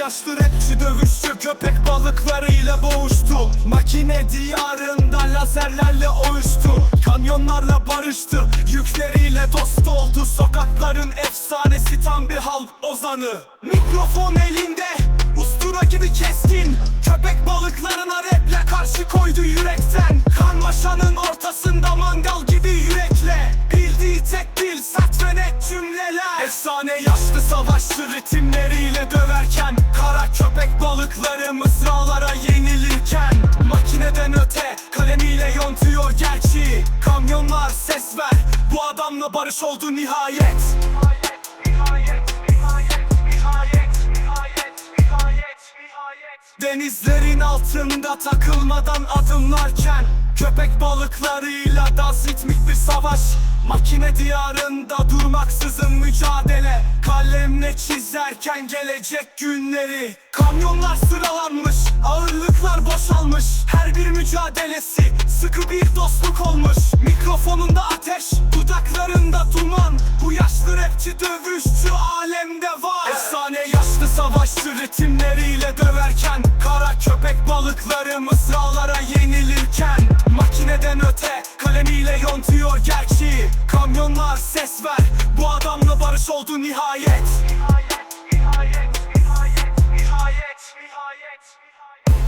yaşlı rapçi dövüşçü Köpek balıklarıyla boğuştu. Makine diyarında lazerlerle oyuştu. Kamyonlarla barıştı. Yükleriyle dost oldu. Sokakların efsanesi tam bir halk ozanı. Mikrofon elinde Ustura gibi keskin. Köpek balıklarına raple karşı koydu yürekten. Karmaşanın ortasında mangal gibi yürekle Efsane yaşlı savaşçı ritimleriyle döverken Kara köpek balıkları mısralara yenilirken Makineden öte kalemiyle yontuyor gerçeği Kamyonlar ses ver bu adamla barış oldu nihayet. Denizlerin altında takılmadan adımlarken Köpek balıklarıyla dans ritmik bir savaş. Makine diyarında durmaksızın mücadele. Kalemle çizerken gelecek günleri. Kamyonlar sıralanmış, ağırlıklar boşalmış. Her bir mücadelesi sıkı bir dostluk olmuş. Mikrofonunda ateş, dudaklarında duman. Bu yaşlı rapçi dövüşçü alemde var. Efsane yaşlı savaşçı ritimleriyle döverken Kara köpek balıkları ses ver Bu adamla barış oldu nihayet Nihayet, nihayet, nihayet, nihayet, nihayet, nihayet.